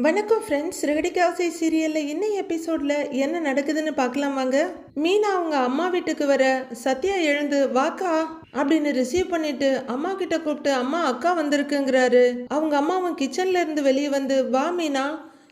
வணக்கம் ஃப்ரெண்ட்ஸ் ரெகடிகாசை சீரியலில் இன்னும் எபிசோடில் என்ன நடக்குதுன்னு பார்க்கலாம் வாங்க. மீனா அவங்க அம்மா வீட்டுக்கு வர சத்யா எழுந்து வாக்கா அப்படின்னு ரிசீவ் பண்ணிட்டு அம்மா கிட்ட கூப்பிட்டு அம்மா அக்கா வந்திருக்குங்கிறாரு. அவங்க அம்மாவும் கிச்சன்ல இருந்து வெளியே வந்து வா மீனா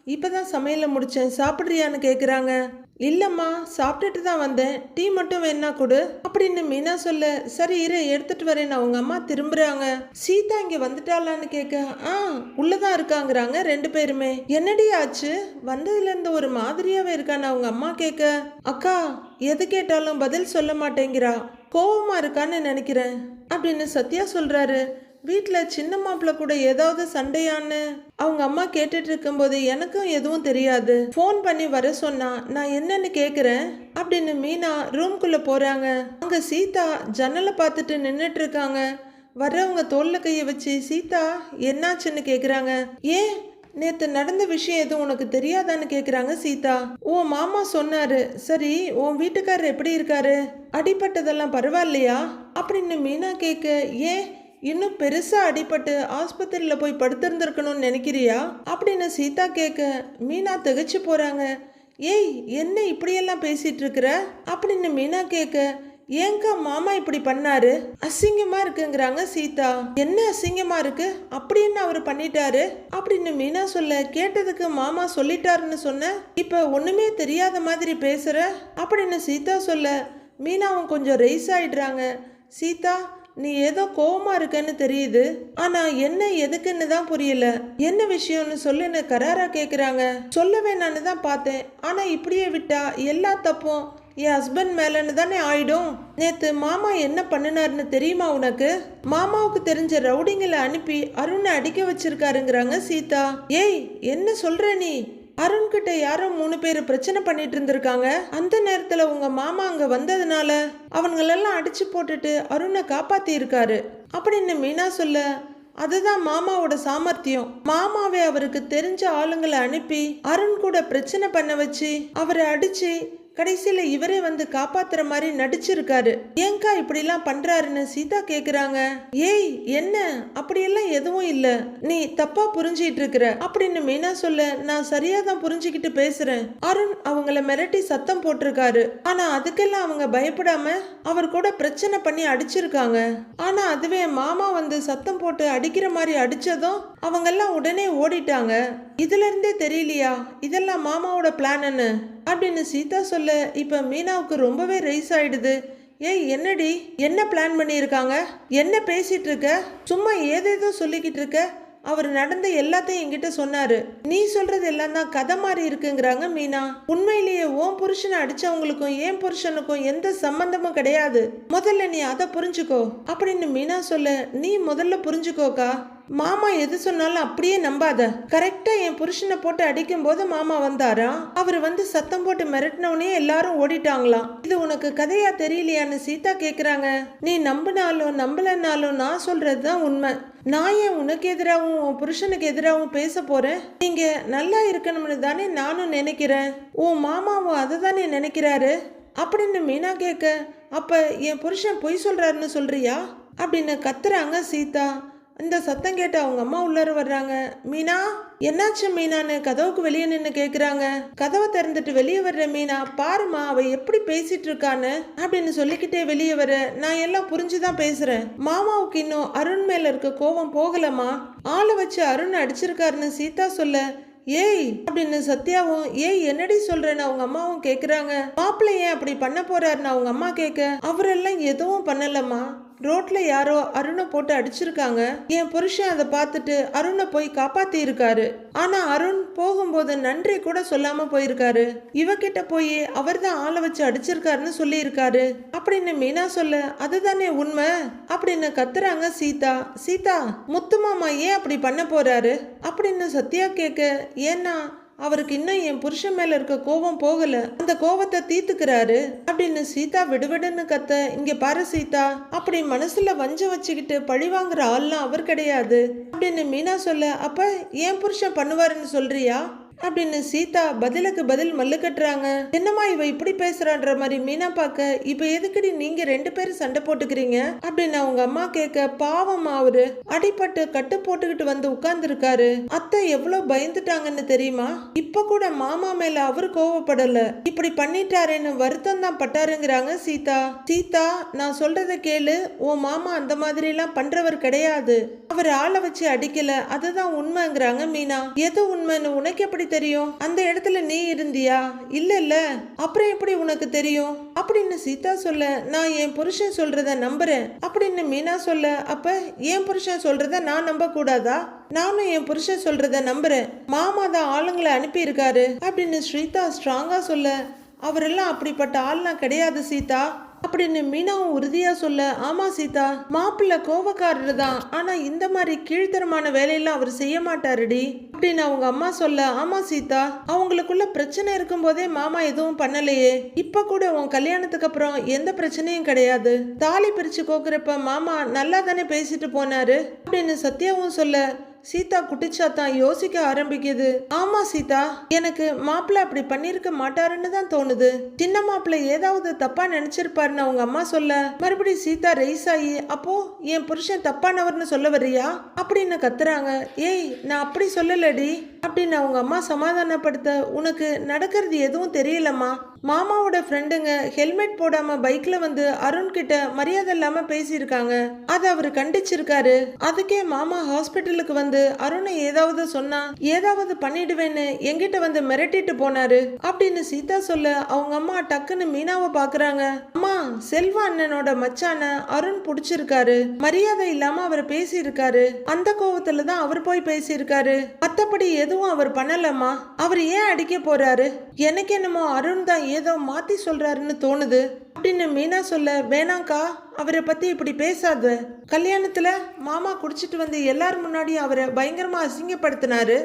இப்பதான் சமையலை முடிச்சேன் சாப்பிட்றியான்னு கேட்குறாங்க இல்லைம்மா சாப்பிட்டுட்டு தான் வந்தேன். டீ மட்டும் வேணா கொடு. அப்படின்னு மீனா சொல்ல. சரி இரு எடுத்துட்டு வரேன். அவங்க அம்மா திரும்புறாங்க. சீதா இங்க வந்துட்டாளான்னு கேட்க ஆ உள்ளதான் இருக்காங்கிறாங்க ரெண்டு பேருமே. என்னடி ஆச்சு? வந்ததுல இருந்து ஒரு மாதிரியாவே இருக்கான்னு அவங்க அம்மா கேட்க அக்கா எது கேட்டாலும் பதில் சொல்ல மாட்டேங்கிறா. கோவமா இருக்கான்னு நினைக்கிறேன். அப்படின்னு சத்யா சொல்றாரு. வீட்டில் சின்ன மாப்பிள்ள கூட ஏதாவது சண்டையான்னு அவங்க அம்மா கேட்டுட்டு இருக்கும்போது எனக்கும் எதுவும் தெரியாது. ஃபோன் பண்ணி வர சொன்னா நான் என்னன்னு கேட்குறேன் அப்படின்னு மீனா ரூம்குள்ளே போகிறாங்க அங்கே சீதா ஜன்னலை பார்த்துட்டு நின்றுட்டு இருக்காங்க. வர்றவங்க தோல்ல கையை வச்சு சீதா என்னாச்சுன்னு கேட்குறாங்க ஏன்? நேற்று நடந்த விஷயம் எதுவும் உனக்கு தெரியாதான்னு கேட்குறாங்க சீதா. உன் மாமா சொன்னாரு. சரி உன் வீட்டுக்காரர் எப்படி இருக்காரு? அடிப்பட்டதெல்லாம் பரவாயில்லையா? அப்படின்னு மீனா கேட்க ஏன்? இன்னும் பெருசா அடிபட்டு ஆஸ்பத்திரியில போய் படுத்திருந்திருக்கணும்னு நினைக்கிறியா? அப்படின்னு சீதா கேட்க மீனா திகச்சு போறாங்க. ஏய் என்ன இப்படியெல்லாம் பேசிட்டு இருக்கிற? அப்படின்னு மீனா கேட்க ஏங்கா மாமா இப்படி பண்ணாரு? அசிங்கமா இருக்குங்கிறாங்க சீதா. என்ன அசிங்கமா இருக்கு? அப்படி என்ன அவர் பண்ணிட்டாரு? அப்படின்னு மீனா சொல்ல கேட்டதுக்கு மாமா சொல்லிட்டாருன்னு சொன்ன இப்ப ஒண்ணுமே தெரியாத மாதிரி பேசுற? அப்படின்னு சீதா சொல்ல மீனாவும் கொஞ்சம் ரைஸ் ஆயிடுறாங்க. சீதா நீ ஏதோ கோவமா இருக்கன்னு தெரியுது. ஆனா என்ன எதுக்குன்னு தான் புரியல. என்ன விஷயம்னு சொல்லுன்னு கராரா கேக்குறாங்க. சொல்ல வேணான்னு தான் பார்த்தேன். ஆனா இப்படியே விட்டா எல்லா தப்பும் என் ஹஸ்பண்ட் மேலன்னு தானே ஆயிடும். நேத்து மாமா என்ன பண்ணினார்னு தெரியுமா உனக்கு? மாமாவுக்கு தெரிஞ்ச ரவுடிங்களை அனுப்பி அருணை அடிக்க வச்சிருக்காருங்கிறாங்க சீதா. ஏய் என்ன சொல்ற நீ? அருண்கிட்ட யாரோ மூணு பேர் பிரச்சனை பண்ணிட்டு இருந்திருக்காங்க. அந்த நேரத்துல உங்க மாமா அங்க வந்ததுனால அவங்களெல்லாம் அடிச்சு போட்டுட்டு அருணை காப்பாத்தி இருக்காரு. அப்படின்னு மீனா சொல்ல அதுதான் மாமாவோட சாமர்த்தியம். மாமாவே அவருக்கு தெரிஞ்ச ஆளுங்களை அனுப்பி அருண் கூட பிரச்சனை பண்ண வச்சு அவரை அடிச்சு கடைசியில் இவரே வந்து காப்பாத்துற மாதிரி நடிச்சிருக்காரு. ஏங்கா இப்படிலாம் பண்றாருன்னு சீதா கேக்குறாங்க. ஏய் என்ன? அப்படியெல்லாம் எதுவும் இல்ல. நீ தப்பா புரிஞ்சிட்டு இருக்கிற. அப்படின்னு மீனா சொல்ல நான் சரியா தான் புரிஞ்சுக்கிட்டு பேசுறேன். அருண் அவங்கள மிரட்டி சத்தம் போட்டிருக்காரு. ஆனா அதுக்கெல்லாம் அவங்க பயப்படாம அவர் கூட பிரச்சனை பண்ணி அடிச்சிருக்காங்க. ஆனா அதுவே மாமா வந்து சத்தம் போட்டு அடிக்கிற மாதிரி அடிச்சதும் அவங்கெல்லாம் உடனே ஓடிட்டாங்க. இதுல இருந்தே தெரியலையா? இதெல்லாம் மாமாவோட பிளான்னு அப்படின்னு சீதா சொல்ல இப்போ மீனாவுக்கு ரொம்பவே ரைஸ் ஆயிடுது. ஏய் என்னடி? என்ன பிளான் பண்ணியிருக்காங்க? என்ன பேசிட்டு இருக்க? சும்மா ஏதேதோ சொல்லிக்கிட்டு இருக்க? அவர் நடந்த எல்லாத்தையும் என்கிட்ட சொன்னாரு. நீ சொல்றது எல்லாம் தான் கதை மாதிரி இருக்குங்கிறாங்க மீனா. உண்மையிலேயே ஓன் புருஷனை அடிச்சவங்களுக்கும் ஏன் புருஷனுக்கும் எந்த சம்பந்தமும் கிடையாது. முதல்ல நீ அதை புரிஞ்சுக்கோ. அப்படின்னு மீனா சொல்ல நீ முதல்ல புரிஞ்சுக்கோக்கா. மாமா எது சொன்னாலும் அப்படியே நம்பாத. கரெக்டா என் புருஷனை போட்டு அடிக்கும் போது மாமா வந்தாரா? அவர் வந்து சத்தம் போட்டு மிரட்டினவனே எல்லாரும் ஓடிட்டாங்களாம் இது உனக்கு கதையா தெரியலையான்னு சீதா கேக்குறாங்க. நீ நம்பினாலும் நம்பலனாலும் நான் சொல்றதுதான் உண்மை. நான் ஏன் உனக்கு எதிராகவும் உன் புருஷனுக்கு எதிராகவும் பேச போறேன்? நீங்க நல்லா இருக்கணும்னு தானே நானும் நினைக்கிறேன். உன் மாமாவும் அதை தானே நினைக்கிறாரு? அப்படின்னு மீனா கேட்க அப்ப என் புருஷன் பொய் சொல்றாருன்னு சொல்றியா? அப்படின்னு கத்துறாங்க சீதா. இந்த சத்தம் கேட்டு அவங்க அம்மா உள்ளார வர்றாங்க. மீனா என்னாச்சு மீனான்னு கதவுக்கு வெளியே நின்று கேட்குறாங்க கதவை திறந்துட்டு வெளியே வர்ற மீனா பாருமா அவ எப்படி பேசிட்டு இருக்கான்னு அப்படின்னு சொல்லிக்கிட்டே வெளியே வர நான் எல்லாம் புரிஞ்சுதான் பேசுறேன். மாமாவுக்கு இன்னும் அருண் மேல இருக்க கோவம் போகலமா ஆளை வச்சு அருண் அடிச்சிருக்காருன்னு சீதா சொல்ல ஏய் அப்படின்னு சத்யாவும் ஏய் என்னடி சொல்றேன்னு அவங்க அம்மாவும் கேக்குறாங்க. மாப்பிள்ளை ஏன் அப்படி பண்ண போறாருன்னு அவங்க அம்மா கேட்க அவரெல்லாம் எதுவும் பண்ணலம்மா. ரோட்ல யாரோ அருணை போட்டு அடிச்சிருக்காங்க. என் புருஷன் அதை பார்த்துட்டு அருணை போய் காப்பாத்தி இருக்காரு ஆனா அருண் போகும்போது நன்றி கூட சொல்லாம போயிருக்காரு. இவகிட்ட போய் அவர் தான் ஆளை வச்சு அடிச்சிருக்காருன்னு சொல்லி இருக்காரு அப்படின்னு மீனா சொல்ல அதுதானே உண்மை? அப்படின்னு கத்துறாங்க சீதா. சீதா முத்து மாமா ஏன் அப்படி பண்ண போறாரு? அப்படின்னு சத்யா கேட்க ஏன்னா அவருக்கு இன்னும் என் புருஷன் மேல இருக்க கோபம் போகல. அந்த கோபத்தை தீத்துக்கிறாரு அப்படின்னு சீதா விடுவிடுன்னு கத்த இங்க பாரு சீதா அப்படி மனசுல வஞ்சம் வச்சுக்கிட்டு பழி வாங்குற ஆள்லாம் அவர் கிடையாது. அப்படின்னு மீனா சொல்ல அப்ப என் புருஷன் பண்ணுவாருன்னு சொல்றியா? அப்படின்னு சீதா பதிலுக்கு பதில் மல்லு கட்டுறாங்க. என்னம்மா இவ இப்படி பேசுறான்ற மாதிரி மீனா பார்க்க இப்ப எதுக்குடி நீங்க ரெண்டு பேரும் சண்டை போட்டுக்கிறீங்க? அப்படின்னு அவங்க அம்மா கேட்க பாவம் அவரு. அடிபட்டு கட்டு போட்டுக்கிட்டு வந்து உட்கார்ந்துருக்காரு. அத்தை எவ்வளவு பயந்துட்டாங்கன்னு தெரியுமா? இப்ப கூட மாமா மேல அவர் கோவப்படல. இப்படி பண்ணிட்டாரேன்னு வருத்தம் தான் பட்டாருங்கிறாங்க சீதா. சீதா நான் சொல்றத கேளு. உன் மாமா அந்த மாதிரி எல்லாம் பண்றவர் கிடையாது. அவர் ஆளை வச்சு அடிக்கல. அதுதான் உண்மைங்கிறாங்க மீனா. எது உண்மைன்னு உனக்கு எப்படி தெரியும்? அந்த இடத்துல நீ இருந்தியா? இல்ல இல்ல அப்புறம் எப்படி உனக்கு தெரியும்? அப்படின்னு சீதா சொல்ல நான் என் புருஷன் சொல்றத நம்புறேன். அப்படின்னு மீனா சொல்ல அப்ப என் புருஷன் சொல்றத நான் நம்ப கூடாதா நானும் என் புருஷன் சொல்றத நம்புறேன். மாமா தான் ஆளுங்களை அனுப்பியிருக்காரு. அப்படின்னு ஸ்ரீதா ஸ்ட்ராங்கா சொல்ல அவரெல்லாம் அப்படிப்பட்ட ஆள்லாம் கிடையாது சீதா. அப்படின்னு மீனாவும் உறுதியா சொல்ல ஆமா சீதா மாப்பிள்ளை கோபக்காரர் தான் ஆனா இந்த மாதிரி கீழ்த்தரமான வேலையெல்லாம் அவர் செய்ய மாட்டாருடி. அப்படின்னு அவங்க அம்மா சொல்ல ஆமா சீதா அவங்களுக்குள்ள பிரச்சனை இருக்கும்போதே மாமா எதுவும் பண்ணலையே. இப்ப கூட உன் கல்யாணத்துக்கு அப்புறம் எந்த பிரச்சனையும் கிடையாது. தாலி பிரிச்சு கோக்குறப்ப மாமா நல்லா தானே பேசிட்டு போனாரு? அப்படின்னு சத்யாவும் சொல்ல சீதா குட்டிச்சாத்தான் யோசிக்க ஆரம்பிக்குது. ஆமா சீதா எனக்கு மாப்பிள்ள அப்படி பண்ணிருக்க மாட்டாருன்னு தான் தோணுது. சின்ன மாப்பிள்ள ஏதாவது தப்பா நினைச்சிருப்பாருன்னு அவங்க அம்மா சொல்ல மறுபடியும் சீதா ரைஸ் ஆகி அப்போ என் புருஷன் தப்பானவர்னு சொல்ல வர்றியா? அப்படின்னு கத்துறாங்க. ஏய் நான் அப்படி சொல்லலடி. அப்படின்னு அவங்க அம்மா சமாதானப்படுத்த உனக்கு நடக்கிறது எதுவும் தெரியலம்மா. மாமாவோட ஃப்ரெண்டுங்க ஹெல்மெட் போடாம பைக்ல வந்து அருண் கிட்ட மரியாதை இல்லாம பேசியிருக்காங்க. அதை அவர் கண்டிச்சிருக்காரு. அதுக்கே மாமா ஹாஸ்பிட்டலுக்கு வந்து அருணை ஏதாவது சொன்னா ஏதாவது பண்ணிடுவேன்னு என்கிட்ட வந்து மிரட்டிட்டு போனாரு அப்படின்னு சீதா சொல்ல அவங்க அம்மா டக்குன்னு மீனாவை பாக்குறாங்க. அம்மா செல்வா அண்ணனோட மச்சான அருண் புடிச்சிருக்காரு. மரியாதை இல்லாம அவர் பேசியிருக்காரு. அந்த கோவத்துல தான் அவர் போய் பேசியிருக்காரு. மத்தபடி எதுவும் அவர் பண்ணலம்மா. அவர் ஏன் அடிக்க போறாரு? எனக்கு என்னமோ அருண் தான் ஏதோ மாத்தி சொல்றாருன்னு தோணுது. அப்படின்னு மீனா சொல்ல வேணாங்க்கா அவரை பத்தி இப்படி பேசாத. கல்யாணத்துல மாமா குடிச்சிட்டு வந்து எல்லார் முன்னாடியும் அவரை பயங்கரமா அசிங்கப்படுத்தினாரு.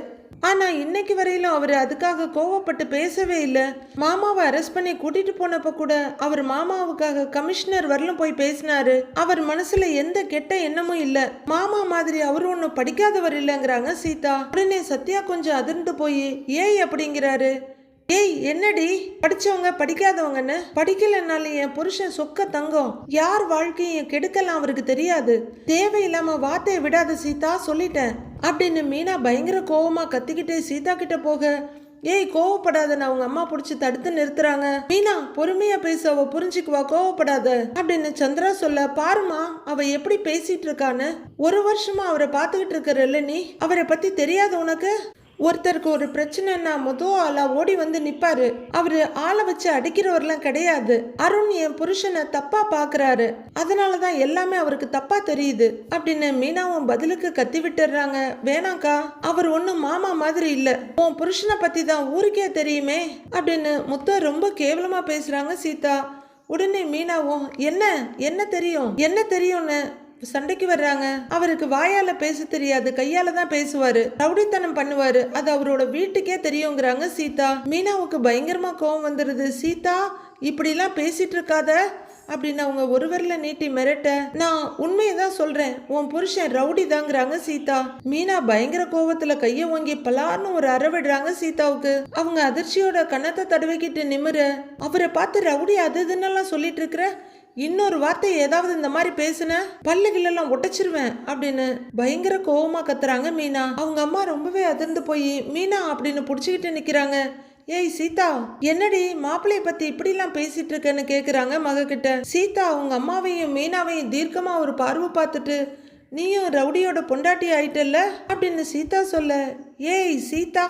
ஆனா இன்னைக்கு வரையிலும் அவர் அதுக்காக கோவப்பட்டு பேசவே இல்லை. மாமாவை அரெஸ்ட் பண்ணி கூட்டிட்டு போனப்ப கூட அவர் மாமாவுக்காக கமிஷனர் வரலும் போய் பேசினாரு. அவர் மனசுல எந்த கெட்ட எண்ணமும் இல்ல. மாமா மாதிரி அவர் ஒன்னும் படிக்காதவர் இல்லைங்கிறாங்க சீதா. உடனே சத்யா கொஞ்சம் அதிர்ந்து போய் ஏய் அப்படிங்கிறாரு. ஏய் என்னடி? படிச்சவங்க படிக்காதவங்கன்னு? படிக்கலனாலும் என் புருஷன் சொக்க தங்கம். யார் வாழ்க்கையை கெடுக்கலாம் அவருக்கு தெரியாது. தேவையில்லாம வார்த்தையை விடாத சீதா சொல்லிட்டேன். அப்படின்னு மீனா பயங்கர கோவமா கத்திக்கிட்டே சீதா கிட்ட போக ஏய் கோவப்படாத நான் அவங்க அம்மா பிடிச்சி தடுத்து நிறுத்துறாங்க. மீனா பொறுமையா பேச அவ புரிஞ்சுக்குவா கோவப்படாத. அப்படின்னு சந்திரா சொல்ல பாருமா அவ எப்படி பேசிட்டு இருக்கான்னு? ஒரு வருஷமா அவரை பார்த்துக்கிட்டு இருக்கிறல்ல நீ அவரை பத்தி தெரியாது உனக்கு? ஒருத்தருக்கு ஒரு பிரச்சனைன்னா மொதல் ஆளா ஓடி வந்து நிப்பாரு. அவரு ஆளை வச்சு அடிக்கிறவர்லாம் கிடையாது. அருண் என் புருஷனை தப்பா பாக்குறாரு. அதனாலதான் எல்லாமே அவருக்கு தப்பா தெரியுது. அப்படின்னு மீனாவும் பதிலுக்கு கத்தி விட்டுறாங்க. வேணாக்கா அவர் ஒன்றும் மாமா மாதிரி இல்ல. உன் புருஷனை பத்தி தான் ஊருக்கே தெரியுமே அப்படின்னு முத்த ரொம்ப கேவலமா பேசுறாங்க சீதா. உடனே மீனாவும் என்ன? என்ன தெரியும்? என்ன தெரியும்னு சண்டைக்கு வர்றாங்க. அவருக்கு வாயால பேச தெரியாது கையால தான் பேசுவாரு. ரவுடித்தனம் பண்ணுவாரு. அது அவரோட வீட்டுக்கே தெரியுங்கிறாங்க சீதா. மீனாவுக்கு பயங்கரமா கோவம் வந்துருது. சீதா இப்படிலாம் பேசிட்டு இருக்காத. அப்படின்னு அவங்க ஒருவரில் நீட்டி மிரட்ட நான் உண்மையை தான் சொல்றேன். உன் புருஷன் ரவுடி தாங்கிறாங்க சீதா. மீனா பயங்கர கோவத்துல கைய ஓங்கி பலார்னு ஒரு அறவிடுறாங்க சீதாவுக்கு. அவங்க அதிர்ச்சியோட கன்னத்தை தடவிக்கிட்டு நிமிர அவரை பார்த்து ரவுடி அது இதுன்னெல்லாம் சொல்லிட்டு இருக்கிற? இன்னொரு வார்த்தை ஏதாவது இந்த மாதிரி பேசுன பல்லுகளெல்லாம் உடைச்சிருவேன் அப்படின்னு பயங்கர கோவமா கத்துறாங்க மீனா. அவங்க அம்மா ரொம்பவே அதிர்ந்து போய் மீனா அப்படின்னு புடிச்சுக்கிட்டு நிக்கிறாங்க. ஏய் சீதா என்னடி மாப்பிள்ளைய பத்தி இப்படிலாம் பேசிட்டு இருக்கேன்னு கேக்குறாங்க மகக்கிட்ட சீதா உங்க அம்மாவையும் மீனாவையும் தீர்க்கமா ஒரு பார்வை பார்த்துட்டு நீயும் ரவுடியோட பொண்டாட்டி ஆயிட்டல்ல? அப்படின்னு சீதா சொல்ல ஏய் சீதா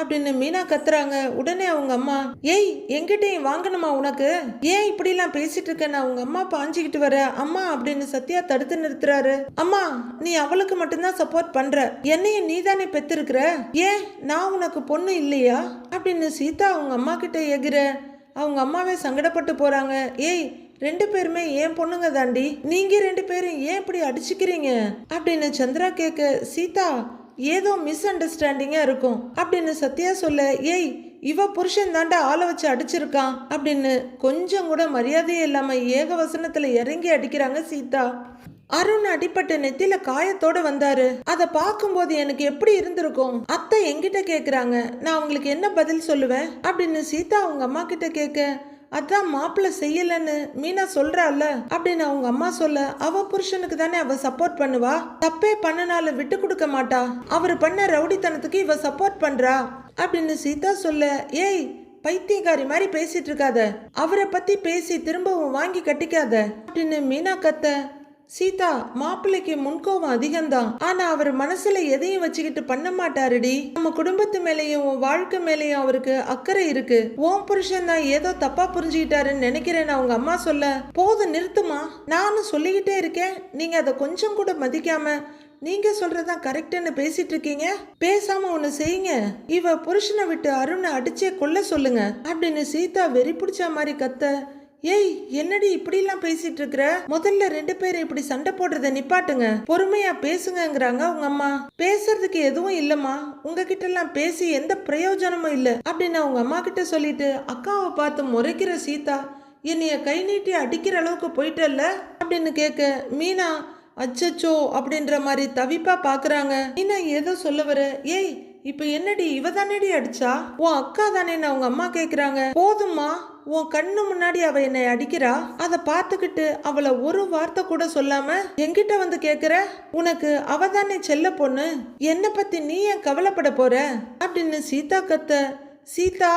அப்படின்னு மீனா கத்துறாங்க. உடனே அவங்க அம்மா ஏய் எங்கிட்டையும் வாங்கணுமா உனக்கு? ஏன் இப்படிலாம் பேசிட்டு இருக்க? நான் உங்க அம்மா பாஞ்சுக்கிட்டு வர. அம்மா அப்படின்னு சத்யா தடுத்து நிறுத்துறாரு. அம்மா நீ அவளுக்கு மட்டும்தான் சப்போர்ட் பண்ற. என்னையும் நீ தானே பெத்திருக்கிற? ஏன்? நான் உனக்கு பொண்ணு இல்லையா? அப்படின்னு சீதா அவங்க அம்மா கிட்ட எகிற. அவங்க அம்மாவே சங்கடப்பட்டு போறாங்க. ஏய் ரெண்டு பேருமே ஏன் பொண்ணுங்க தாண்டி. நீங்க ரெண்டு பேரும் ஏன் இப்படி அடிச்சுக்கிறீங்க? அப்படின்னு சந்திரா கேட்க சீதா ஏதோ மிஸ் அண்டர்ஸ்டாண்டிங்காக இருக்கும். அப்படின்னு சத்யா சொல்ல ஏய் இவ புருஷன் தாண்டா ஆளை வச்சு அடிச்சிருக்கான். அப்படின்னு கொஞ்சம் கூட மரியாதையே இல்லாமல் ஏக வசனத்தில் இறங்கி அடிக்கிறாங்க சீதா. அருண் அடிப்பட்ட நெத்தில காயத்தோட வந்தாரு. அதை பார்க்கும்போது எனக்கு எப்படி இருந்திருக்கும்? அத்தை என்கிட்ட கேக்குறாங்க. நான் அவங்களுக்கு என்ன பதில் சொல்லுவேன்? அப்படின்னு சீதா அவங்க அம்மா கிட்ட கேட்க அதான் மாப்பிள்ளை செய்யலன்னு மீனா சொல்றாள் அப்படின்னு அவங்க அம்மா சொல்ல அவ புருஷனுக்கு தானே அவ சப்போர்ட் பண்ணுவா? தப்பே பண்ணனால விட்டு கொடுக்க மாட்டா? அவர் பண்ண ரவுடித்தனத்துக்கு இவ சப்போர்ட் பண்றா? அப்படின்னு சீதா சொல்ல ஏய் பைத்தியக்காரி மாதிரி பேசிட்டு இருக்காத. அவரை பத்தி பேசி திரும்பவும் வாங்கி கட்டிக்காத. அப்படின்னு மீனா கத்த சீதா மாப்பிள்ளைக்கு முன்கோவம் அதிகம்தான். ஆனா அவர் மனசுல எதையும் வச்சுக்கிட்டு பண்ண மாட்டாருடி. நம்ம குடும்பத்து மேலேயும் உன் வாழ்க்கை மேலேயும் அவருக்கு அக்கறை இருக்கு. ஓம் புருஷன் தான் ஏதோ தப்பா புரிஞ்சுக்கிட்டாருன்னு நினைக்கிறேன்னு அவங்க அம்மா சொல்ல போதும் நிறுத்துமா நானும் சொல்லிக்கிட்டே இருக்கேன். நீங்க அதை கொஞ்சம் கூட மதிக்காம நீங்க சொல்றதா கரெக்டுன்னு பேசிட்டு இருக்கீங்க? பேசாம ஒண்ணு செய்யுங்க. இவ புருஷனை விட்டு அருணை அடிச்சே கொல்ல சொல்லுங்க. அப்படின்னு சீதா வெறி பிடிச்ச மாதிரி கத்த ஏய் என்னடி இப்படிலாம் பேசிட்டு இருக்கிற முதல்ல ரெண்டு பேரும் இப்படி சண்டை போடுறத நிப்பாட்டுங்க. பொறுமையா பேசுங்கங்கிறாங்க உங்க அம்மா. பேசுறதுக்கு எதுவும் இல்லம்மா. உங்ககிட்ட எல்லாம் பேசி எந்த பிரயோஜனமும் இல்ல. அப்படின்னு அவங்க அம்மா கிட்ட சொல்லிட்டு அக்காவை பார்த்து முறைக்கிற சீதா என்னைய கை நீட்டி அடிக்கிற அளவுக்கு போயிட்டல்ல? அப்படின்னு கேட்க மீனா அச்சச்சோ அப்படின்ற மாதிரி தவிப்பா பாக்குறாங்க. மீனா ஏதோ சொல்ல வர ஏய் இப்ப என்னடி இவ தானேடி அடிச்சா? உன் அக்கா தானே அவங்க அம்மா கேக்குறாங்க? போதும்மா உன் கண்ணு முன்னாடி அவ என்னை அடிக்கிறா? அதை பார்த்துக்கிட்டு அவளை ஒரு வார்த்தை கூட சொல்லாம என்கிட்ட வந்து கேக்குற? உனக்கு அவ தானே செல்ல பொண்ணு? என்னை பத்தி நீ ஏன் கவலைப்பட போற? அப்படின்னு சீதா கத்த சீதா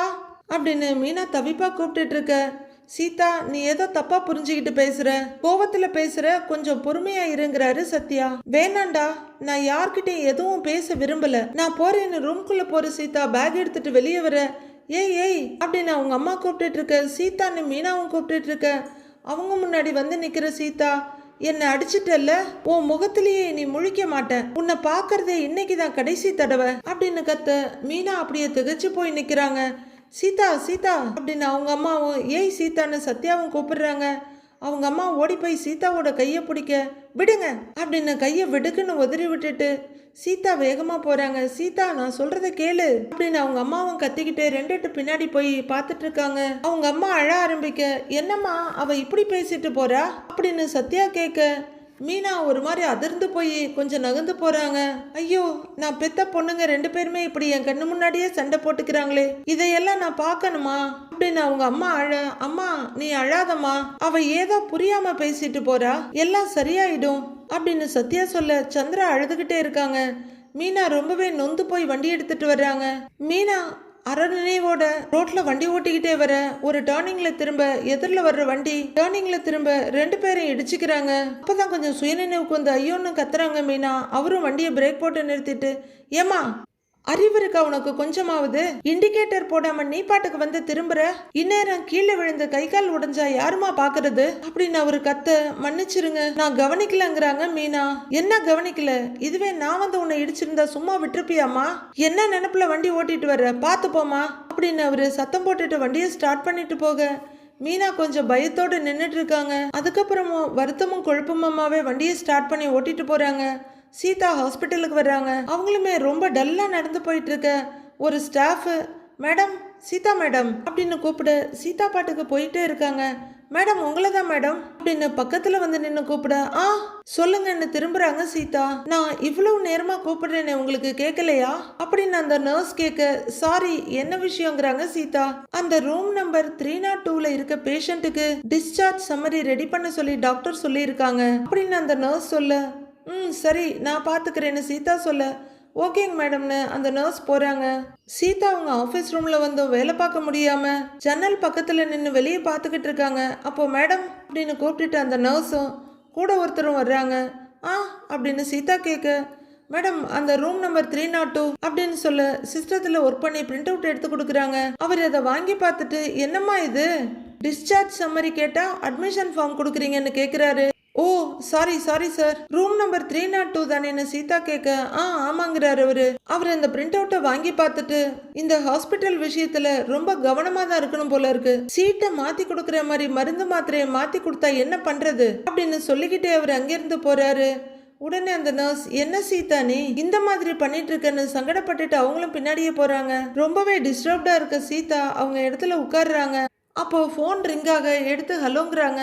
அப்படின்னு மீனா தவிப்பா கூப்பிட்டுட்டு இருக்க. சீதா நீ ஏதோ தப்பா புரிஞ்சுக்கிட்டு பேசுற. கோவத்துல பேசுற. கொஞ்சம் பொறுமையா இருங்கிறாரு சத்யா. வேணாண்டா நான் யார்கிட்டயும் எதுவும் பேச விரும்பல. நான் போறேன்னு ரூம்குள்ள போற சீதா பேக் எடுத்துட்டு வெளியே வர. ஏய் ஏய் அப்படின்னு அவங்க அம்மா கூப்பிட்டுட்டு இருக்க. சீதான்னு மீனாவும் கூப்பிட்டுட்டு இருக்க. அவங்க முன்னாடி வந்து நிக்கிற சீதா என்னை அடிச்சிட்டல்ல? உன் முகத்திலேயே நீ முழிக்க மாட்டேன். உன்னை பார்க்கறதே இன்னைக்கு தான் கடைசி தடவை. அப்படின்னு கத்த மீனா அப்படியே திகைச்சு போய் நிக்கிறாங்க. சீதா சீதா அப்படின்னு அவங்க அம்மாவும் ஏய் சீதான்னு சத்யாவும் கூப்பிடுறாங்க. அவங்க அம்மா ஓடி போய் சீதாவோட கையை பிடிக்க விடுங்க அப்படின்னு கையை விடுக்குன்னு உதறி விட்டுட்டு சீதா வேகமாக போகிறாங்க சீதா நான் சொல்கிறத கேளு அப்படின்னு அவங்க அம்மாவும் கத்திக்கிட்டு ரெண்டுட்டு பின்னாடி போய் பார்த்துட்டு இருக்காங்க. அவங்க அம்மா அழ ஆரம்பிக்க என்னம்மா அவள் இப்படி பேசிட்டு போகிறா அப்படின்னு சத்யா கேட்க மீனா ஒரு மாதிரி அதிர்ந்து போய் கொஞ்சம் நகர்ந்து போகிறாங்க ஐயோ நான் பெத்த பொண்ணுங்க ரெண்டு பேருமே இப்படி என் கண்ணு முன்னாடியே சண்டை போட்டுக்கிறாங்களே. இதையெல்லாம் நான் பார்க்கணுமா? அப்படின்னு அவங்க அம்மா அழ அம்மா நீ அழாதம்மா. அவ ஏதோ புரியாம பேசிட்டு போறா. எல்லாம் சரியாயிடும். அப்படின்னு சத்யா சொல்ல சந்திரா அழுதுகிட்டே இருக்காங்க. மீனா ரொம்பவே நொந்து போய் வண்டி எடுத்துட்டு வர்றாங்க. மீனா அறநினைவோட ரோட்ல வண்டி ஓட்டிக்கிட்டே வர ஒரு டேர்னிங்ல திரும்ப எதிரில் வர்ற வண்டி டேர்னிங்ல திரும்ப ரெண்டு பேரும் இடிச்சுக்கிறாங்க. அப்பதான் கொஞ்சம் சுயநினைவுக்கு வந்து ஐயோன்னு கத்துறாங்க மீனா. அவரும் வண்டியை பிரேக் போட்டு நிறுத்திட்டு ஏமா அறிவு இருக்கா உனக்கு? கொஞ்சமாவது இண்டிகேட்டர் போடாம நீ பாட்டுக்கு வந்து திரும்புற. இந்நேரம் கீழே விழுந்து கை கால் உடைஞ்சா யாருமா பாக்குறது? அப்படின்னு அவரு கத்த மன்னிச்சிருங்க நான் கவனிக்கலங்கிறாங்க மீனா. என்ன கவனிக்கல? இதுவே நான் வந்து உன்னை இடிச்சிருந்தா சும்மா விட்டுருப்பியாமா என்ன நினப்புல வண்டி ஓட்டிட்டு வர்ற? பார்த்து போமா அப்படின்னு அவரு சத்தம் போட்டுட்டு வண்டியை ஸ்டார்ட் பண்ணிட்டு போக. மீனா கொஞ்சம் பயத்தோடு நின்றுட்டு இருக்காங்க. அதுக்கப்புறமும் வருத்தமும் குழப்பமாவே வண்டியை ஸ்டார்ட் பண்ணி ஓட்டிட்டு போறாங்க. சீதா ஹாஸ்பிட்டலுக்கு வர்றாங்க. அவங்களுமே ரொம்ப டல்லாக நடந்து போயிட்டு இருக்க ஒரு ஸ்டாஃபு மேடம் சீதா மேடம் அப்படின்னு கூப்பிட சீதா பாட்டுக்கு போயிட்டே இருக்காங்க. மேடம் உங்களை தான் மேடம்? அப்படின்னு பக்கத்துல வந்து நின்று கூப்பிட ஆ சொல்லுங்கன்னு திரும்புறாங்க சீதா. நான் இவ்வளவு நேரமா கூப்பிடுறேன்னு உங்களுக்கு கேட்கலையா அப்படின்னு அந்த நர்ஸ் கேட்க சாரி என்ன விஷயங்கிறாங்க சீதா? அந்த ரூம் நம்பர் த்ரீ நாட் டூல இருக்க பேஷண்ட்டுக்கு டிஸ்சார்ஜ் சம்மரி ரெடி பண்ண சொல்லி டாக்டர் சொல்லியிருக்காங்க. அப்படின்னு அந்த நர்ஸ் சொல்ல ம் சரி நான் பார்த்துக்கிறேன்னு சீதா சொல்ல. ஓகேங்க மேடம்னு அந்த நர்ஸ் போகிறாங்க சீதா அவங்க ஆஃபீஸ் ரூமில் வந்தோம் வேலை பார்க்க முடியாமல் ஜன்னல் பக்கத்தில் நின்று வெளியே பார்த்துக்கிட்டு இருக்காங்க. அப்போ மேடம் அப்படின்னு கூப்பிட்டுட்டு அந்த நர்ஸும் கூட ஒருத்தரும் வர்றாங்க. ஆ அப்படின்னு சீதா கேட்க மேடம் அந்த room number three not two அப்படின்னு சொல்ல சிஸ்டத்தில் ஒர்க் பண்ணி பிரிண்ட் அவுட் எடுத்து கொடுக்குறாங்க. அவர் அதை வாங்கி பார்த்துட்டு என்னம்மா இது? டிஸ்சார்ஜ் சம்மரி கேட்டால் அட்மிஷன் ஃபார்ம் கொடுக்குறீங்கன்னு கேட்குறாரு ஓ sorry sorry sir room number three not two தானேன்னு சீதா கேட்க ஆ ஆமாங்கிறாரு அவரு. அவர் அந்த பிரிண்ட் அவுட்டை வாங்கி பார்த்துட்டு இந்த ஹாஸ்பிட்டல் விஷயத்துல ரொம்ப கவனமா தான் இருக்கணும் போல இருக்கு. சீட்டை மாத்தி கொடுக்குற மாதிரி மருந்து மாத்திரையை மாத்தி கொடுத்தா என்ன பண்றது? அப்படின்னு சொல்லிக்கிட்டே அவர் அங்கிருந்து போறாரு. உடனே அந்த நர்ஸ் என்ன சீதா நீ? இந்த மாதிரி பண்ணிட்டு இருக்கன்னு சங்கடப்பட்டுட்டு அவங்களும் பின்னாடியே போறாங்க. ரொம்பவே டிஸ்டர்ப்டா இருக்க சீதா அவங்க இடத்துல உட்கார்றாங்க. அப்போ ஃபோன் ரிங்காக எடுத்து ஹலோங்கிறாங்க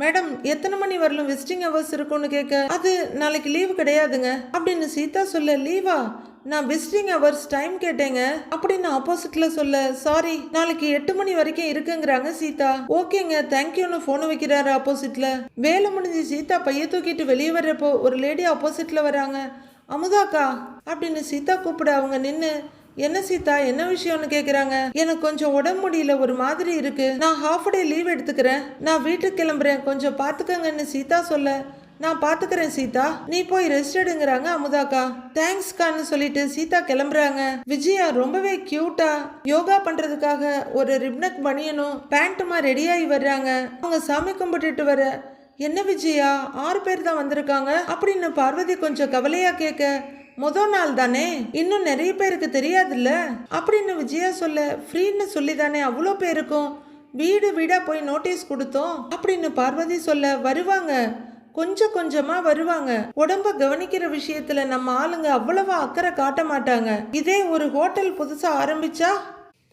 மேடம் எத்தனை மணி வரலும் விசிட்டிங் ஹவர்ஸ் இருக்கும்னு கேட்க அது நாளைக்கு லீவு கிடையாதுங்க. அப்படின்னு சீதா சொல்ல லீவா? நான் விசிட்டிங் ஹவர்ஸ் டைம் கேட்டேங்க. அப்படின்னு ஆப்போசிட்ல சொல்ல சாரி நாளைக்கு எட்டு மணி வரைக்கும் இருக்குங்கிறாங்க சீதா. ஓகேங்க தேங்க்யூன்னு போன் வைக்கிறாரு ஆப்போசிட்ல வேலை முடிஞ்சு சீதா பைய தூக்கிட்டு வெளியே வர்றப்போ ஒரு லேடி ஆப்போசிட்ல வராங்க. அமுதாக்கா? அப்படின்னு சீதா கூப்பிட அவங்க நின்று என்ன சீதா என்ன விஷயம்னு கேக்குறாங்க? எனக்கு கொஞ்சம் உடம்பு முடியல ஒரு மாதிரி இருக்கு. நான் ஹாஃப் டே லீவ் எடுத்துக்கிறேன். நான் வீட்டுக்கு கிளம்புறேன். கொஞ்சம் பாத்துக்கங்கன்னு சீதா சொல்ல. நான் பாத்துக்கிறேன் சீதா. நீ போய் ரெஸ்ட் எடுங்கிறாங்க அமுதாக்கா. தேங்க்ஸ்கான்னு சொல்லிட்டு சீதா கிளம்புறாங்க. விஜயா ரொம்பவே கியூட்டா யோகா பண்றதுக்காக ஒரு ரிப்னக் பனியனும் பேண்ட்டுமா ரெடியாகி வர்றாங்க. அவங்க சாமி கும்பிட்டுட்டு வர என்ன விஜயா? ஆறு பேர் தான் வந்திருக்காங்க. அப்படின்னு பார்வதி கொஞ்சம் கவலையா கேட்க முதல் நாள் தானே? இன்னும் நிறைய பேருக்கு தெரியாதுல்ல? அப்படின்னு விஜயா சொல்ல ஃப்ரீன்னு சொல்லி தானே அவ்வளோ பேருக்கும்? வீடு வீடாக போய் நோட்டீஸ் கொடுத்தோம் அப்படின்னு பார்வதி சொல்ல வருவாங்க. கொஞ்சம் கொஞ்சமாக வருவாங்க. உடம்ப கவனிக்கிற விஷயத்துல நம்ம ஆளுங்க அவ்வளவா அக்கறை காட்ட மாட்டாங்க. இதே ஒரு ஹோட்டல் புதுசாக ஆரம்பிச்சா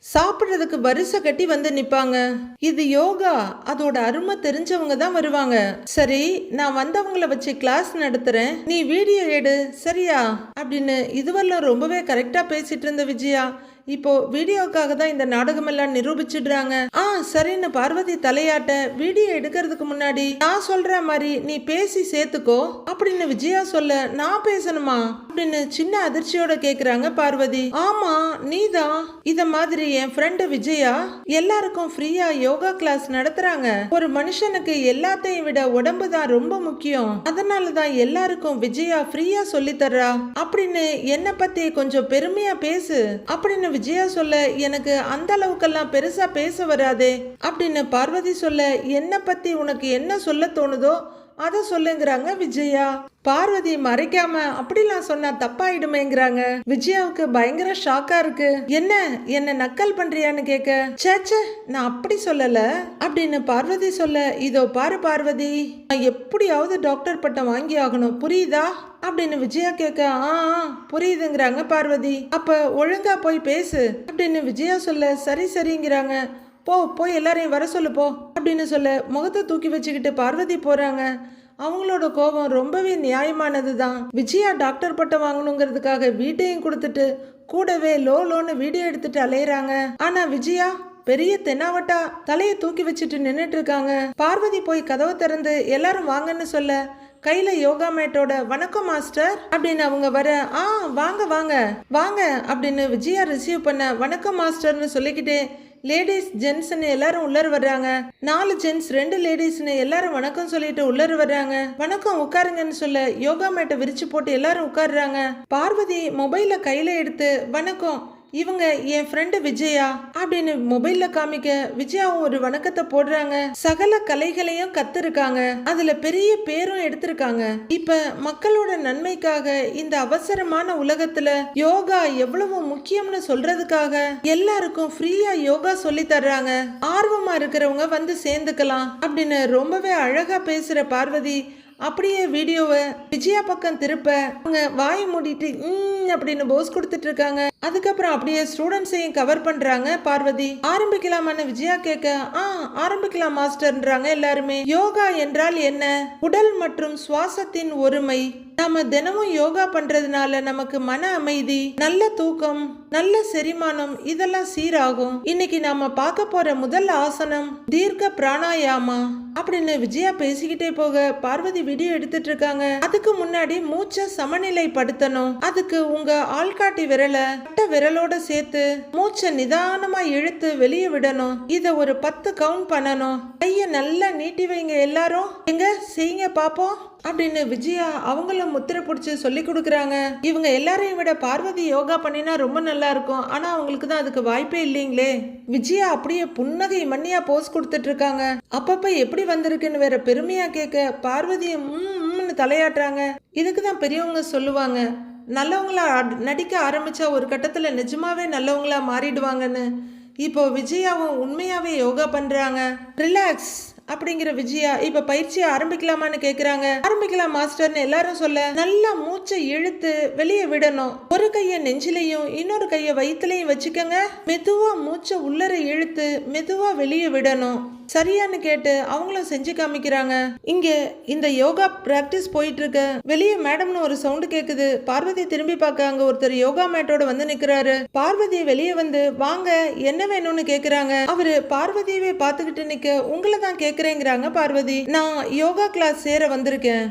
சாப்பிட்றதுக்கு வரிசை கட்டி வந்து நிற்பாங்க இது யோகா. அதோட அருமை தெரிஞ்சவங்க தான் வருவாங்க. சரி நான் வந்தவங்கள வச்சு கிளாஸ் நடத்துறேன். நீ வீடியோ எடு. சரியா? அப்படின்னு இதுவரையிலும் ரொம்பவே கரெக்டாக பேசிட்டு இருந்த விஜயா இப்போ வீடியோக்காக தான் இந்த நாடகம் எல்லாம் நிரூபிச்சிடுறாங்க. ஆ சரின்னு பார்வதி தலையாட்ட வீடியோ எடுக்கிறதுக்கு முன்னாடி நான் சொல்ற மாதிரி நீ பேசி சேர்த்துக்கோ. அப்படின்னு விஜயா சொல்ல நான் பேசணுமா? அப்படின்னு சின்ன அதிர்ச்சியோட கேக்குறாங்க பார்வதி. ஆமா நீதான். இத மாதிரி என் ஃப்ரெண்டு விஜயா எல்லாருக்கும் ஃப்ரீயா யோகா கிளாஸ் நடத்துறாங்க. ஒரு மனுஷனுக்கு எல்லாத்தையும் விட உடம்பு தான் ரொம்ப முக்கியம். அதனால தான் எல்லாருக்கும் விஜயா ஃப்ரீயா சொல்லி தர்றா. அப்படின்னு என்ன பத்தி கொஞ்சம் பெருமையா பேசு. அப்படின்னு விஜயா சொல்ல எனக்கு அந்த அளவுக்கெல்லாம் பெருசா பேச வராதே அப்படின்னு பார்வதி சொல்ல என்ன பத்தி உனக்கு என்ன சொல்ல தோணுதோ அதை சொல்லுங்கிறாங்க விஜயா. பார்வதி மறைக்காம அப்படிலாம் சொன்னா தப்பாயிடுமேங்கிறாங்க. விஜயாவுக்கு பயங்கர ஷாக்கா இருக்கு. என்ன? என்ன நக்கல் பண்றியான்னு கேட்க சேச்சே நான் அப்படி சொல்லல அப்படின்னு பார்வதி சொல்ல இதோ பாரு பார்வதி நான் எப்படியாவது டாக்டர் பட்டம் வாங்கி ஆகணும். புரியுதா? அப்படின்னு விஜயா கேட்க ஆ ஆ, புரியுதுங்கிறாங்க பார்வதி. அப்ப ஒழுங்கா போய் பேசு அப்படின்னு விஜயா சொல்ல சரி சரிங்கிறாங்க. போ போய் எல்லாரையும் வர சொல்லு போ அப்படின்னு சொல்ல முகத்தை தூக்கி வச்சுக்கிட்டு பார்வதி போறாங்க. அவங்களோட கோபம் ரொம்பவே நியாயமானது தான் விஜயா டாக்டர் பட்டம் வாங்கணுங்கிறதுக்காக வீட்டையும் கொடுத்துட்டு கூடவே லோ லோன்னு வீடியோ எடுத்துட்டு அலையிறாங்க. ஆனா விஜயா பெரிய தென்னாவட்டா தலையை தூக்கி வச்சுட்டு நின்றுட்டு இருக்காங்க பார்வதி போய் கதவை திறந்து எல்லாரும் வாங்கன்னு சொல்ல கையில யோகா மேட்டோட வணக்கம் மாஸ்டர் அப்படின்னு அவங்க வர ஆ வாங்க வாங்க வாங்க அப்படின்னு விஜயா ரிசீவ் பண்ண வணக்கம் மாஸ்டர்னு சொல்லிக்கிட்டே லேடிஸ் ஜென்ஸ்னு எல்லாரும் உள்ளர வர்றாங்க. நாலு ஜென்ட்ஸ் ரெண்டு லேடிஸ்னு எல்லாரும் வணக்கம் சொல்லிட்டு உள்ளர வர்றாங்க. வணக்கம் உட்காருங்கன்னு சொல்ல யோகா மேட்டை விரிச்சு போட்டு எல்லாரும் உட்காடுறாங்க பார்வதி மொபைலை கையில எடுத்து வணக்கம் இவங்க என் ஃப்ரெண்டு விஜயா அப்படின்னு மொபைல்ல காமிக்க விஜயாவும் ஒரு வணக்கத்தை போடுறாங்க. சகல கலைகளையும் கத்துருக்காங்க. அதுல பெரிய பேரும் எடுத்திருக்காங்க. இப்ப மக்களோட நன்மைக்காக இந்த அவசரமான உலகத்துல யோகா எவ்வளவு முக்கியம்னு சொல்றதுக்காக எல்லாருக்கும் ஃப்ரீயா யோகா சொல்லி தர்றாங்க. ஆர்வமா இருக்கிறவங்க வந்து சேர்ந்துக்கலாம் அப்படின்னு ரொம்பவே அழகா பேசுற பார்வதி அப்படியே வீடியோவை விஜயா பக்கம் திருப்ப அவங்க வாயை மூடிட்டு ம் அப்படின்னு போஸ் கொடுத்துட்டு இருக்காங்க. அதுக்கப்புறம் அப்படியே ஸ்டூடெண்ட்ஸையும் கவர் பண்றாங்க. பார்வதி ஆரம்பிக்கலாமான்னு விஜயா கேட்க ஆ ஆரம்பிக்கலாம் மாஸ்டர்ன்றாங்க எல்லாருமே. யோகா என்றால் என்ன? உடல் மற்றும் சுவாசத்தின் ஒருமை. நாம தினமும் யோகா பண்றதுனால நமக்கு மன அமைதி நல்ல தூக்கம் நல்ல செரிமானம் இதெல்லாம் சீராகும். இன்னைக்கு நாம பார்க்க போற முதல் ஆசனம் தீர்க்க பிராணாயாமா. அப்படின்னு விஜயா பேசிக்கிட்டே போக பார்வதி வீடியோ எடுத்துட்டு இருக்காங்க. அதுக்கு முன்னாடி மூச்சை சமநிலைப்படுத்தணும். அதுக்கு உங்க ஆள்காட்டி விரலை கட்ட விரலோட சேர்த்து மூச்சை நிதானமா இழுத்து வெளியே விடணும். இத ஒரு பத்து கவுண்ட் பண்ணணும். கைய நல்லா நீட்டி வைங்க எல்லாரும். எங்க? செய்யுங்க பாப்போம். அப்படின்னு விஜயா அவங்களும் முத்திரை பிடிச்சி சொல்லி கொடுக்குறாங்க. இவங்க எல்லாரையும் விட பார்வதி யோகா பண்ணினா ரொம்ப நல்லா இருக்கும். ஆனா அவங்களுக்கு தான் அதுக்கு வாய்ப்பே இல்லைங்களே. விஜயா அப்படியே புன்னகை மண்ணியா போஸ் கொடுத்துட்டு இருக்காங்க. அப்பப்ப எப்படி வந்திருக்குன்னு வேற பெருமையா கேட்க பார்வதியும் தலையாட்டுறாங்க. இதுக்கு தான் பெரியவங்க சொல்லுவாங்க. நல்லவங்களா நடிக்க ஆரம்பித்தா ஒரு கட்டத்தில் நிஜமாவே நல்லவங்களா மாறிடுவாங்கன்னு. இப்போ விஜயாவும் உண்மையாகவே யோகா பண்ணுறாங்க ரிலாக்ஸ். அப்படிங்கிற விஜயா இப்ப பயிற்சியை ஆரம்பிக்கலாமான்னு கேக்குறாங்க. ஆரம்பிக்கலாம் மாஸ்டர்னு எல்லாரும் சொல்ல. நல்லா மூச்சை இழுத்து வெளியே விடணும். ஒரு கைய நெஞ்சிலையும் இன்னொரு கைய வயிற்றுலையும் வச்சுக்கோங்க. மெதுவா மூச்சை உள்ளர இழுத்து மெதுவா வெளியே விடணும். சரியான்னு கேட்டு அவங்களும் செஞ்சு காமிக்கிறாங்க. இங்க இந்த யோகா பிராக்டிஸ் போயிட்டு இருக்க வெளியே மேடம்னு ஒரு சவுண்டு கேக்குது. பார்வதி திரும்பி பார்க்க அங்க ஒருத்தர் யோகா மேட்டோட வந்து நிக்கிறாரு. பார்வதி வெளியே வந்து வாங்க என்ன வேணும்னு கேக்குறாங்க. அவரு பார்வதியவே பார்த்துக்கிட்டு நிக்க உங்களை தான் கேட்குறேங்கிறாங்க பார்வதி. நான் யோகா கிளாஸ் சேர வந்திருக்கேன்.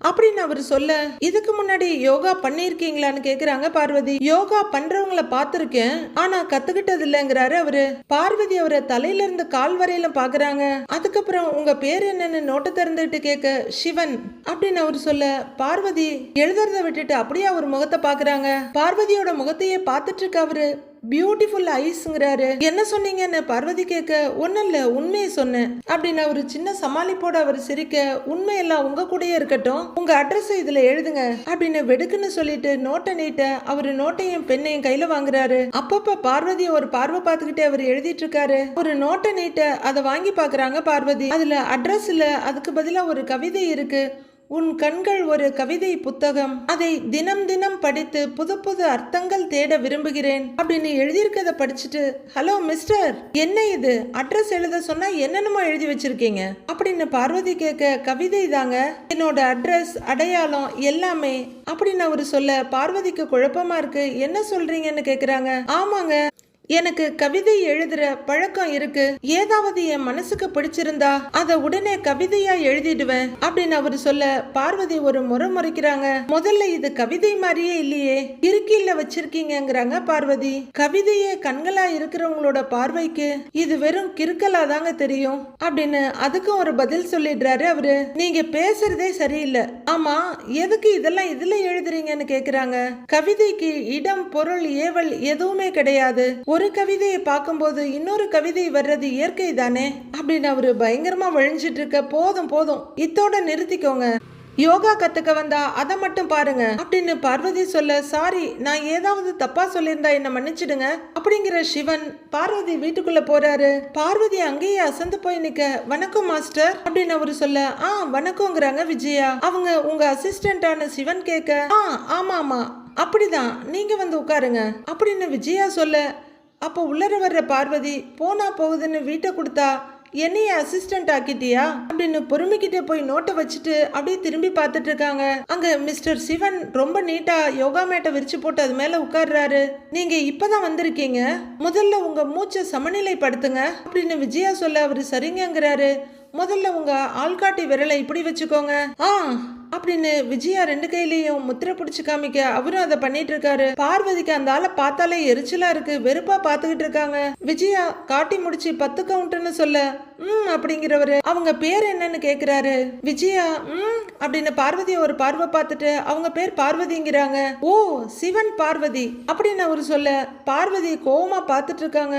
அப்படின்னு அவர் சொல்ல இதுக்கு முன்னாடி யோகா பண்ணியிருக்கீங்களான்னு கேக்குறாங்க பார்வதி. யோகா பண்றவங்கள பார்த்துருக்கேன் ஆனா கத்துக்கிட்டது இல்லைங்கிறாரு அவரு. பார்வதி அவரை தலையில இருந்து கால் வரையில பாக்குறாங்க. அதுக்கப்புறம் உங்க பேர் என்னன்னு நோட்டை திறந்துட்டு கேட்க சிவன் அப்படின்னு அவர் சொல்ல பார்வதி எழுதுறத விட்டுட்டு அப்படியே அவர் முகத்தை பாக்குறாங்க. பார்வதியோட முகத்தையே பார்த்துட்டு இருக்க அவரு பியூட்டிஃபுல் ஐஸ்ங்கிறாரு என்ன சொன்னீங்கன்னு பார்வதி கேட்க ஒன்றும் இல்லை உண்மையை சொன்னேன். அப்படின்னு அவர் சின்ன சமாளிப்போட அவர் சிரிக்க உண்மையெல்லாம் உங்க கூடயே இருக்கட்டும். உங்க அட்ரஸ் இதுல எழுதுங்க. அப்படின்னு வெடுக்குன்னு சொல்லிட்டு நோட்டை நீட்ட அவர் நோட்டையும் பெண்ணையும் கையில வாங்குறாரு. அப்பப்ப பார்வதியை ஒரு பார்வை பார்த்துக்கிட்டே அவர் எழுதிட்டு இருக்காரு. ஒரு நோட்டை நீட்ட அதை வாங்கி பாக்குறாங்க பார்வதி. அதுல அட்ரஸ் இல்ல அதுக்கு பதிலா ஒரு கவிதை இருக்கு. உன் கண்கள் ஒரு கவிதை புத்தகம். அதை தினம் தினம் படித்து புது புது அர்த்தங்கள் தேட விரும்புகிறேன். அப்படின்னு எழுதியிருக்கத படிச்சுட்டு ஹலோ மிஸ்டர் என்ன இது? அட்ரஸ் எழுத சொன்னா என்னென்னமோ எழுதி வச்சிருக்கீங்க? அப்படின்னு பார்வதி கேட்க கவிதை தாங்க. என்னோட அட்ரஸ் அடையாளம் எல்லாமே. அப்படின்னு அவர் சொல்ல பார்வதிக்கு குழப்பமா இருக்கு. என்ன சொல்றீங்கன்னு கேக்குறாங்க. ஆமாங்க. எனக்கு கவிதை எழுதுற பழக்கம் இருக்கு. ஏதாவது என் மனசுக்கு பிடிச்சிருந்தா அத உடனே கவிதையா எழுதிடுவேன் அப்படின்னு அவரு சொல்ல பார்வதி ஒரு முறை முறைக்கிறாங்க. முதல்ல இது கவிதை மாதிரியே இல்லையே. இருக்கில வச்சிருக்கீங்கிறாங்க பார்வதி. கவிதையே கண்களா இருக்கிறவங்களோட பார்வைக்கு இது வெறும் கிறுக்கலா தாங்க தெரியும். அப்படின்னு அதுக்கும் ஒரு பதில் சொல்லிடுறாரு அவரு. நீங்க பேசுறதே சரியில்லை. ஆமா எதுக்கு இதெல்லாம் இதுல எழுதுறீங்கன்னு கேக்குறாங்க. கவிதைக்கு இடம் பொருள் ஏவல் எதுவுமே கிடையாது. ஒரு ஒரு கவிதையை பார்க்கும்போது இன்னொரு கவிதை வர்றது இயற்கை தானே? அப்படின்னு அவரு பயங்கரமாக வழிஞ்சிட்டு இருக்க போதும் போதும். இத்தோட நிறுத்திக்கோங்க. யோகா கத்துக்க வந்தா அதை மட்டும் பாருங்க. அப்படின்னு பார்வதி சொல்ல சாரி நான் ஏதாவது தப்பா சொல்லியிருந்தா என்ன மன்னிச்சிடுங்க அப்படிங்கிற சிவன் பார்வதி வீட்டுக்குள்ள போறாரு. பார்வதி அங்கேயே அசந்து போய் நிக்க வணக்கம் மாஸ்டர் அப்படின்னு அவரு சொல்ல ஆ வணக்கங்கிறாங்க விஜயா. அவங்க உங்க அசிஸ்டண்டான சிவன் கேட்க ஆ ஆமா ஆமா அப்படிதான் நீங்க வந்து உட்காருங்க அப்படின்னு விஜயா சொல்ல அப்போ உள்ளர வர்ற பார்வதி போனா போகுதுன்னு வீட்டை கொடுத்தா என்னைய அசிஸ்டன்ட் ஆக்கிட்டியா? அப்படின்னு பொறுமைக்கிட்டே போய் நோட்டை வச்சுட்டு அப்படியே திரும்பி பார்த்துட்டு இருக்காங்க. அங்க மிஸ்டர் சிவன் ரொம்ப நீட்டா யோகா மேட்டை விரிச்சு போட்டு அது மேல உட்கார்றாரு. நீங்க இப்பதான் வந்திருக்கீங்க? முதல்ல உங்க மூச்சை சமநிலைப்படுத்துங்க அப்படின்னு விஜயா சொல்ல அவரு சரிங்கங்கிறாரு. முதல்ல உங்க ஆள்காட்டி விரலை இப்படி வச்சுக்கோங்க. ஆ. அப்படின்னு விஜயா ரெண்டு கையிலையும் முத்திரை பிடிச்சி காமிக்க அவரும் அதை பண்ணிட்டு இருக்காரு. பார்வதிக்கு அந்த ஆளை பார்த்தாலே எரிச்சலா இருக்கு. வெறுப்பா பார்த்துக்கிட்டு இருக்காங்க. விஜயா காட்டி முடிச்சு பத்து கவுண்ட்னு சொல்ல ம் அப்படிங்கிறவரு. அவங்க பேர் என்னன்னு கேக்குறாரு. விஜயா ம் அப்படின்னு பார்வதியை ஒரு பார்வை பார்த்துட்டு அவங்க பேர் பார்வதிங்கிறாங்க. ஓ சிவன் பார்வதி அப்படின்னு அவரு சொல்ல பார்வதி கோவமா பார்த்துட்டு இருக்காங்க.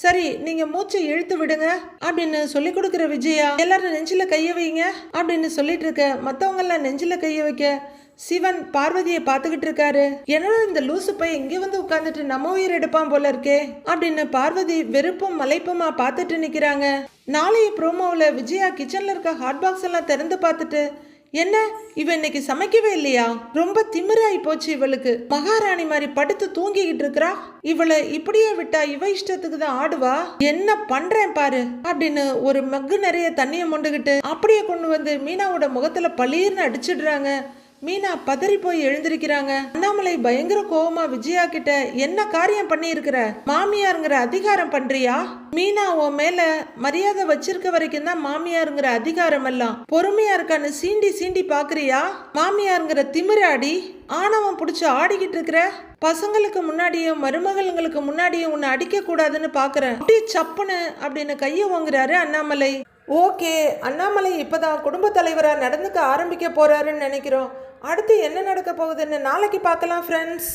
சரி நீங்க மூச்சை இழுத்து விடுங்க அப்படின்னு சொல்லி கொடுக்குற விஜயா எல்லாரும் நெஞ்சில கைய வைங்க அப்படின்னு சொல்லிட்டு இருக்க மத்தவங்க எல்லாம் நெஞ்சில கைய வைக்க சிவன் பார்வதியை பார்த்துக்கிட்டு இருக்காரு. என்னடா இந்த லூசு போய் இங்கே வந்து உட்காந்துட்டு நம்ம உயிர் எடுப்பான் போல இருக்கே? அப்படின்னு பார்வதி வெறுப்பும் மலைப்புமா பார்த்துட்டு நிக்கிறாங்க. நாளைய ப்ரோமோவில் விஜயா கிச்சன்ல இருக்க ஹாட் பாக்ஸ் எல்லாம் திறந்து பார்த்துட்டு என்ன? இவ இன்னைக்கு சமைக்கவே இல்லையா? ரொம்ப திமிராயி போச்சு இவளுக்கு. மகாராணி மாதிரி படுத்து தூங்கிக்கிட்டு இருக்கிறா. இவளை இப்படியே விட்டா இவ இஷ்டத்துக்கு தான் ஆடுவா? என்ன பண்றேன் பாரு? அப்படின்னு ஒரு மக்கு நிறைய தண்ணியை மொண்டுகிட்டு அப்படியே கொண்டு வந்து மீனாவோட முகத்துல பளீர்னு அடிச்சிடுறாங்க. மீனா பதறி போய் எழுந்திருக்கிறாங்க. அண்ணாமலை பயங்கர கோவமா விஜயா கிட்ட என்ன காரியம் பண்ணி இருக்கிற மாமியாருங்கிற அதிகாரம் பண்றியா? மீனா உன் மேல மரியாதை வச்சிருக்க வரைக்கும் தான் மாமியாருங்கிற அதிகாரம் எல்லாம். பொறுமையா இருக்கான்னு சீண்டி சீண்டி பாக்குறியா? மாமியாருங்கிற திமிராடி ஆணவம் பிடிச்சி ஆடிக்கிட்டு இருக்கிற? பசங்களுக்கு முன்னாடியும் மருமகளுங்களுக்கு முன்னாடியும் உன்னை அடிக்க கூடாதுன்னு பாக்குறேன் அப்படி சப்புன்னு அப்படின்னு கையை வாங்குறாரு அண்ணாமலை. ஓகே அண்ணாமலை இப்பதான் குடும்ப தலைவரா நடந்துக்க ஆரம்பிக்க போறாருன்னு நினைக்கிறோம். அடுத்து என்ன நடக்க போகுதுன்னு நாளைக்கு பார்க்கலாம் ஃப்ரெண்ட்ஸ்